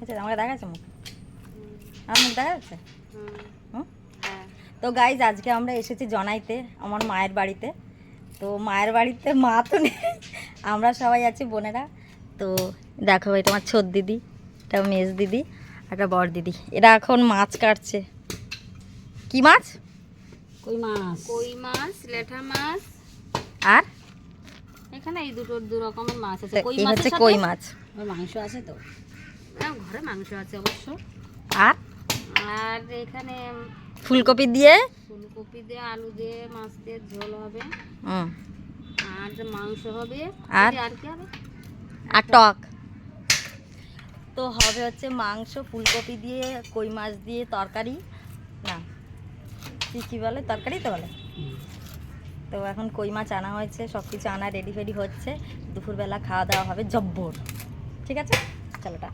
হয়েছে আমাকে দেখা যাচ্ছে মুখ? আমার মুখ দেখা যাচ্ছে হ্যাঁ। তো গাইজ আজকে আমরা এসেছি জনাইতে আমার মায়ের বাড়িতে। তো মায়ের বাড়িতে মা তো নেই আমরা সবাই আছি বোনেরা। তো দেখো এটা আমার ছোট দিদি এটা মেজ দিদি একটা বড় দিদি। এরা এখন মাছ কাটছে। কি মাছ? কই মাছ? কই মাছ লেঠা মাছ। আর? এখানে এই দুটো দু রকমের মাছ আছে। কই মাছ কই মাছ? মাংস আছে তো। ঘরে মাংস আছে অবশ্য। আর? আর এখানে ফুলকপি দিয়ে? ফুলকপি দিয়ে আলু দিয়ে মাছ দিয়ে ঝোল হবে। আর মাংস হবে। আর? আর কি হবে? আর টক? তো হবে হচ্ছে মাংস ফুলকপি দিয়ে কই মাছ দিয়ে তরকারি। না কি কী বলে? তরকারি তো বলে? তো এখন কই মাছ আনা হয়েছে সব কিছু আনা রেডি ফেডি হচ্ছে। দুপুরবেলা খাওয়া দাওয়া হবে জব্বর। ঠিক আছে? চলো টা।